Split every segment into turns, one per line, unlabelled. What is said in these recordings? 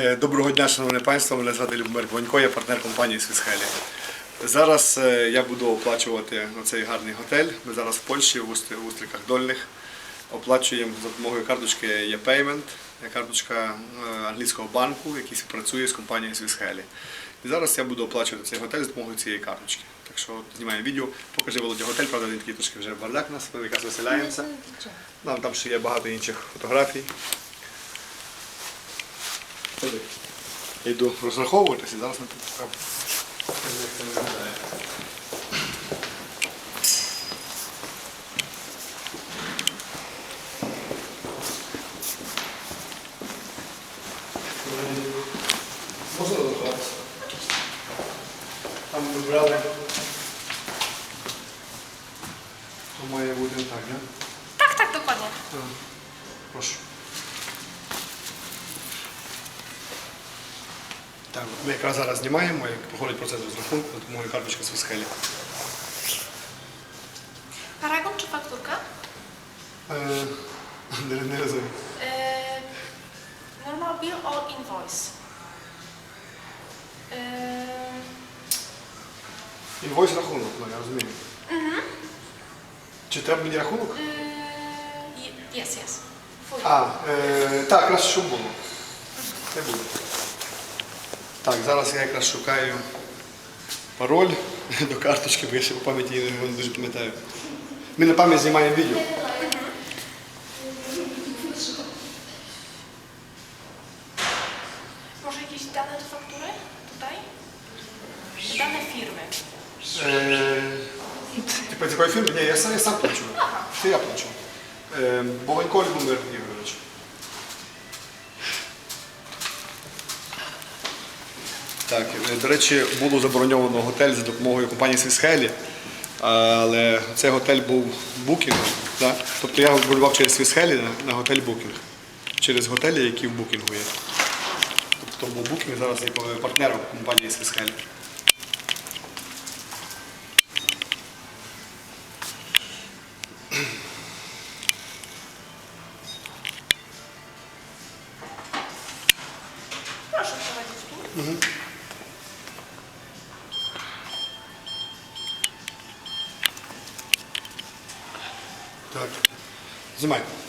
Е, Доброго дня, шановне панство. Мене звати Любомир Вонько, я партнер компанії Свісхелі. Зараз е, я буду оплачувати цей гарний готель. Ми зараз в Польщі, в Уст- Устриках Дольних. Оплачуємо за допомогою карточки ePayment, карточка е, англійського банку, який співпрацює з компанією Свісхелі. І зараз я буду оплачувати цей готель за допомогою цієї карточки. Так що знімаємо відео, покажи Володя готель, правда він такий трошки вже бардак у нас, ми якраз виселяємося. Нам там ще є багато інших фотографій. Я йду розраховуватися, і зараз ми тут. Можна розрахуватися? Там ми брали. То має бути так, не?
Tak, tak, dokładnie.
Прошу. Так, ми якраз зараз знімаємо, як проходить процес розрахунку, за допомогою карточки з Висхелі.
Paragon czy fakturka?
Е, Не, не розумію.
Yy, normal bill or invoice?
Інвойс рахунок, ну я розумію. Чи треба мені рахунок?
yy, yes, yes. Full.
А, е, так, краще, щоб було. Це буде. Так, зараз я якраз шукаю пароль до карточки, бо я ще по пам'яті її не дуже пам'ятаю. Ми на пам'ять знімаємо відео.
Może jakieś dane do faktury? Tutaj? Dane firmy.
Е, Типа з якої фірми? Ні, я сам, я сам плачу. Це я плачу. Е, Бованько Любомир Ігорович. Так, е, до речі, було забороньовано готель за допомогою компанії Свісхелі, але цей готель був букінг. Тобто я вболівав через Свісхелі на, готель букінг. Через готелі, які в букінгу є. Тобто був букінг зараз є партнером компанії Свісхелі. Знімай. Так, і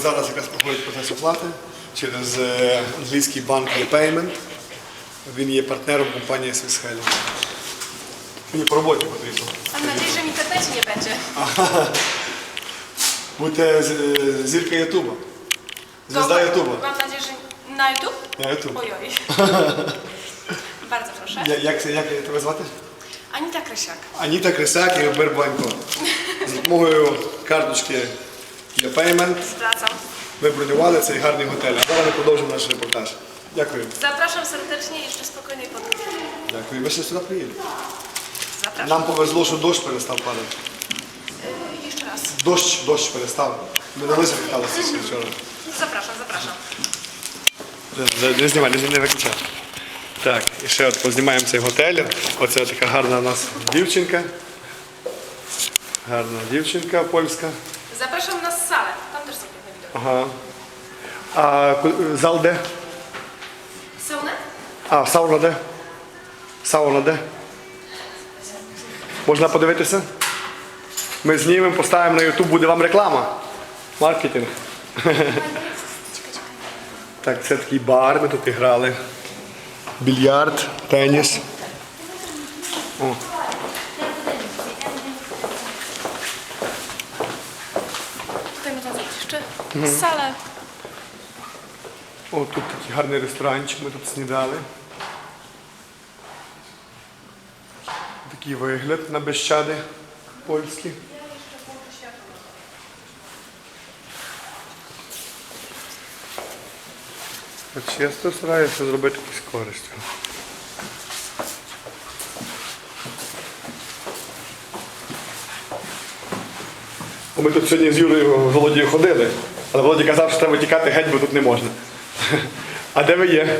от зараз якраз проходить процес оплати через е, англійський банк ePayment. Він є партнером компанії Свісхелі. Мені по роботі потрібно.
Mam nadzieję, że w internecie nie będzie.
Будьте з- зірка Ютуба. Звізда Ютуба.
Mam nadzieję, że na YouTube?
На Ютуб.
Ojoj. Bardzo proszę.
Я- Як, це- як тебе звати?
Anita Krysiak.
Аніта Крисак і Робер Банько. З допомогою карточки ePayment
Zwracam.
ми бронювали цей гарний готель. А зараз ми продовжимо наш репортаж. Дякую.
Zapraszam serdecznie i jeszcze spokojnej podróży.
Дякую. Ми ще сюди приїдемо.
Zapraszam.
Нам повезло, що дощ перестав падати.
Jeszcze raz.
Дощ, дощ перестав. Ми на лисах каталися ще вчора.
Zapraszam, zapraszam.
Не, не знімай, не, не виключай. Так, і ще от познімаємо цей готель. Оце така гарна у нас дівчинка. Гарна дівчинка польська.
Zapraszam na salę. Tam też są piękne widoki.
Ага. А ку- зал де?
Saunę?
А, сауна де? Сауна де? Можна подивитися? Ми знімемо, поставимо на YouTube, буде вам реклама. Маркетинг. Так, це такий бар, ми тут і грали. Більярд, теніс. О.
jeszcze salę.
О, тут такий гарний ресторанчик, ми тут снідали. Такий вигляд на Бещади польський. Чесно стараюся зробити якусь користь. Ми тут сьогодні з Юрою Володією ходили, але Володя казав, що треба тікати геть, бо тут не можна. А де ви є?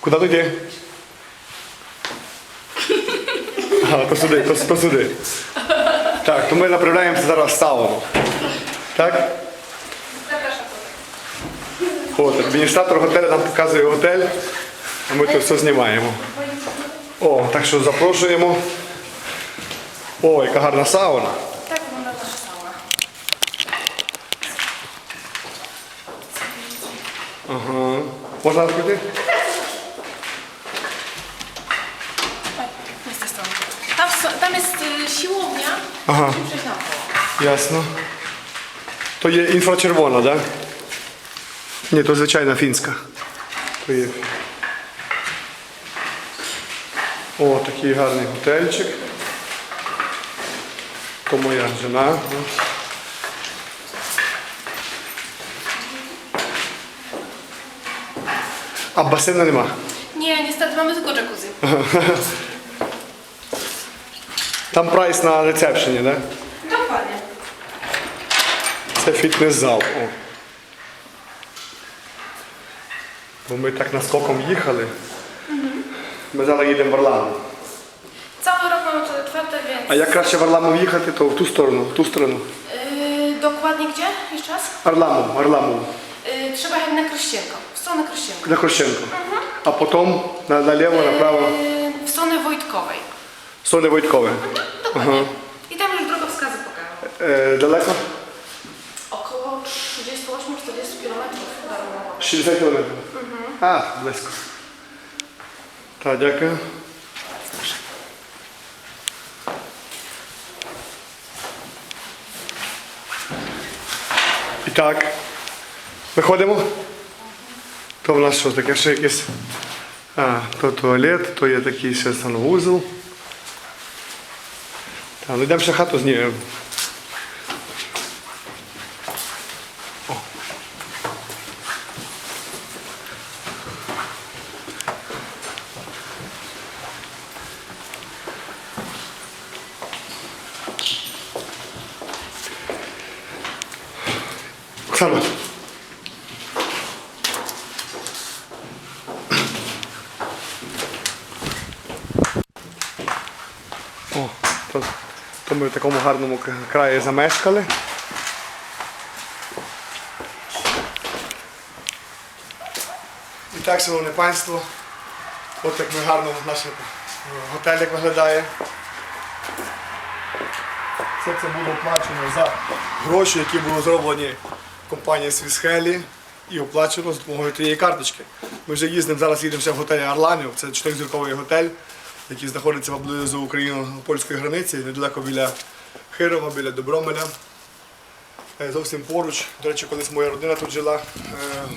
Куди тут є? А, то сюди, то. Так, то ми направляємося зараз в сауну. Так? От, адміністратор готелю нам показує готель, а ми тут все знімаємо. О, так що запрошуємо. О, яка гарна сауна.
Так wygląda nasza sauna.
Ага. Можна
y, siłownia.
Aha.
Musimy przejść naokoło.
Ясно. То є інфрачервона, так? Да? Ні, то звичайна фінська. То є. О, такий гарний готельчик. То моя жена. А басейну нема.
Nie, niestety mamy tylko jacuzzi.
Там прайс на рецепшені, так? Да?
Dokładnie.
Це фітнес-зал. О. Бо ми так наскоком їхали. Ми зараз їдемо в Варламу. А як краще в Варламов їхати, то в ту сторону, в ту сторону.
Yy, dokładnie gdzie? Jeszcze raz?
Варламов, Варламов,
Yy, trzeba jechać na Krościenko. W stronę Krościenko.
на Хрещенко. А потім на, наліво, направо,
Yy, w stronę Wojtkowej.
Соне Войткове.
Dokładnie. I tam już drogowskazy pokażą.
Е, далеко?
Około 38-40 km darmowo.
60 кілометрів. А, близько. Так, дякую. Так, виходимо. То в нас що таке ще якесь. А, то туалет, то є такий ще санвузол. Та, ну йдемо ще хату знімемо. Оксана. О, то, ми в такому гарному краї замешкали. І так, шановне панство, от як ми гарно наш е, готель виглядає. Все це було оплачено за гроші, які були зроблені компанією Свісхелі і оплачено з допомогою тієї карточки. Ми вже їздимо, зараз їдемо в готелі Арламів. Це чотиризірковий готель, який знаходиться поблизу україно-польської границі, недалеко біля Хирова, біля Добромеля. Е, Зовсім поруч. До речі, колись моя родина тут жила е,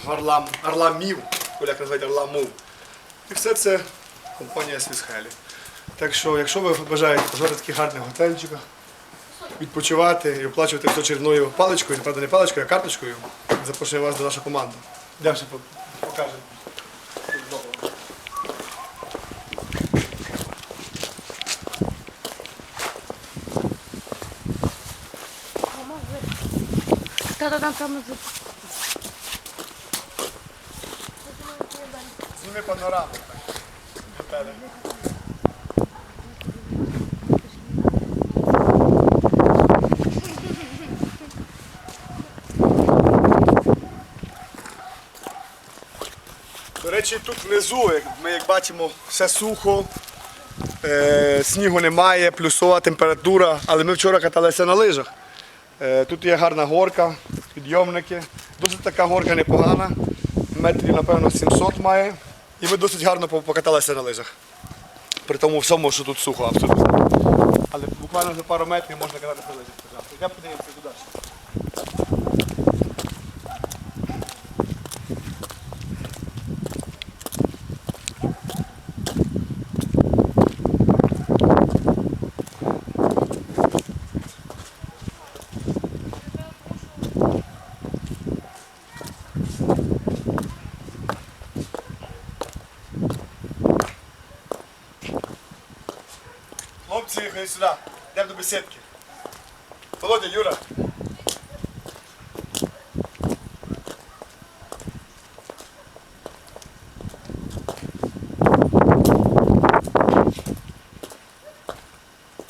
Арлам, Арламів, як називають Арламов. І все це компанія Свісхелі. Так що, якщо ви бажаєте поживати в таких гарних готельчиках, відпочивати і оплачувати все червоною паличкою, правда не паличкою, а карточкою, запрошую вас до нашої команди. Ще покажемо.
Та-та там
Зніми панораму. До речі, тут внизу, як ми як бачимо, все сухо, е, снігу немає, плюсова температура, але ми вчора каталися на лижах. Е, тут є гарна горка, підйомники. Досить така горка непогана. Метрів, напевно, 700 має. І ми досить гарно покаталися на лижах. При тому всьому, що тут сухо абсолютно. Але буквально за пару метрів можна кататися на лижах. Я подивимося туди. Сюди. Йдемо до бесідки. Володя, Юра.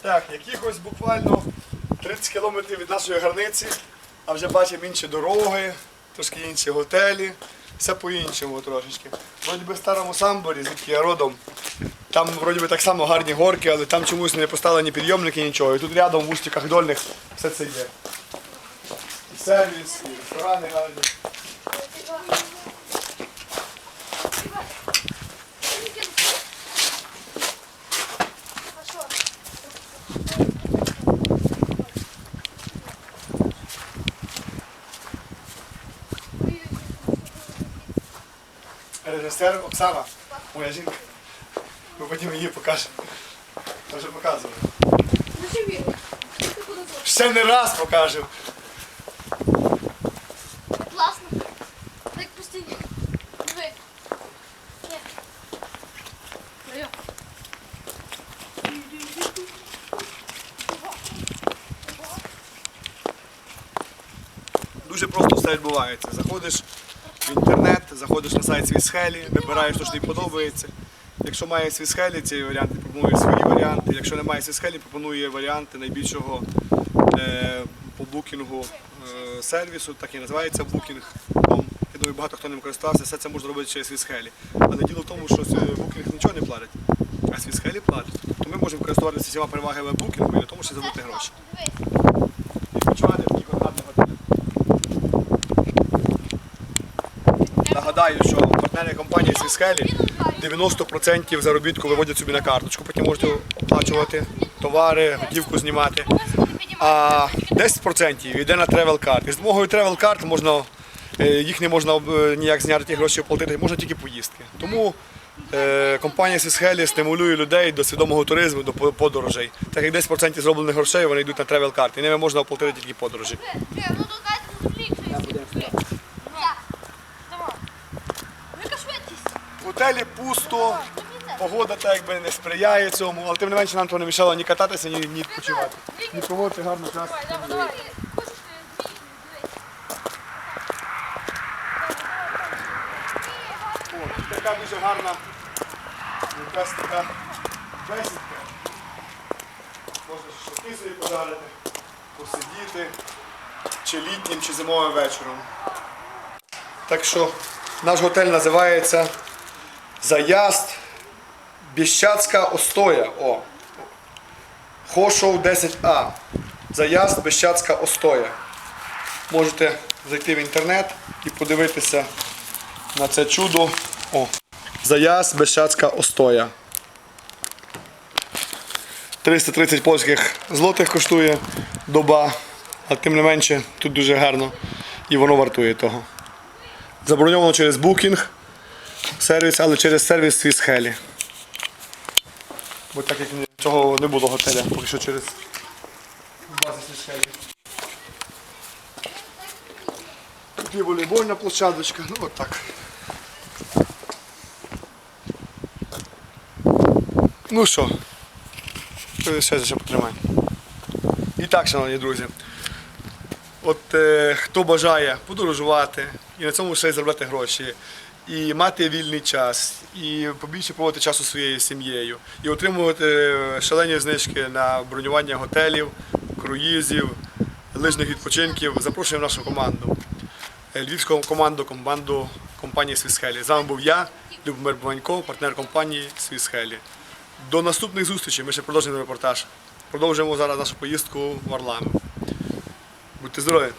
Так, якихось буквально 30 кілометрів від нашої границі, а вже бачимо інші дороги, трошки інші готелі, все по-іншому трошечки. Вроді би в старому самборі, звідки я родом, там вроді би так само гарні горки, але там чомусь не поставлені підйомники, нічого. І тут рядом в устіках дольних все це є. І сервіс, і ресторани гарні. Режисер Оксана, моя жінка. Ми потім її покажемо. Вже показували. Ще не раз покажемо.
Класно. Так постійно. Диви. Є.
Дуже просто все відбувається. Заходиш в інтернет, заходиш на сайт Свісхелі, вибираєш, що тобі подобається. Якщо має Свісхелі, ці варіанти пропонує свої варіанти. Якщо немає Свісхелі, пропонує варіанти найбільшого е, по букінгу е, сервісу, так і називається букінг. Я думаю, багато хто ним користувався, все це можна робити через Свісхелі. Але діло в тому, що букінг нічого не платить, а Свісхелі платить. То ми можемо користуватися всіма перевагами букінгу і для того, щоб заробити гроші. І відпочивати в таких от гарних готелях. Нагадаю, що партнери компанії Свісхелі 90% заробітку виводять собі на карточку, потім можете оплачувати товари, готівку знімати. А 10% йде на тревел карт. І з допомогою тревел карт можна, е, їх не можна е, ніяк зняти ті гроші оплатити, можна тільки поїздки. Тому е, компанія Свісхелі стимулює людей до свідомого туризму, до подорожей. Так як 10% зроблених грошей вони йдуть на тревел карти. І ними можна оплатити тільки подорожі.
Ну, толкайте на флік. Давай. Яка швидкість?
В готелі пусто, погода так якби не сприяє цьому, але тим не менше нам то не мішало ні кататися, ні, ні відпочивати. Ні проводити гарно час. О, така дуже гарна якась така бесідка. Можна шашлики собі пожарити, посидіти, чи літнім, чи зимовим вечором. Так що наш готель називається Заязд Біщацька Остоя. О. Хошоу 10А. Заязд Біщацька Остоя. Можете зайти в інтернет і подивитися на це чудо. О, Заяз Бещацька Остоя. 330 польських злотих коштує доба, а тим не менше тут дуже гарно і воно вартує того. Заброньовано через Booking сервіс, але через сервіс Свісхелі. Бо так як цього не було готеля, поки що через базу Свісхелі. Тут є волейбольна площадочка, ну от так. Ну що, ще ще потримай. І так, шановні друзі. От е, хто бажає подорожувати і на цьому ще й заробляти гроші, і мати вільний час, і побільше проводити часу своєю сім'єю, і отримувати е, шалені знижки на бронювання готелів, круїзів, лижних відпочинків, запрошуємо нашу команду. Е, Львівську команду, команду компанії Свісхелі. З вами був я, Любомир Буванько, партнер компанії Свісхелі. До наступних зустрічей. Ми ще продовжуємо репортаж. Продовжуємо зараз нашу поїздку в Орламу. Будьте здорові!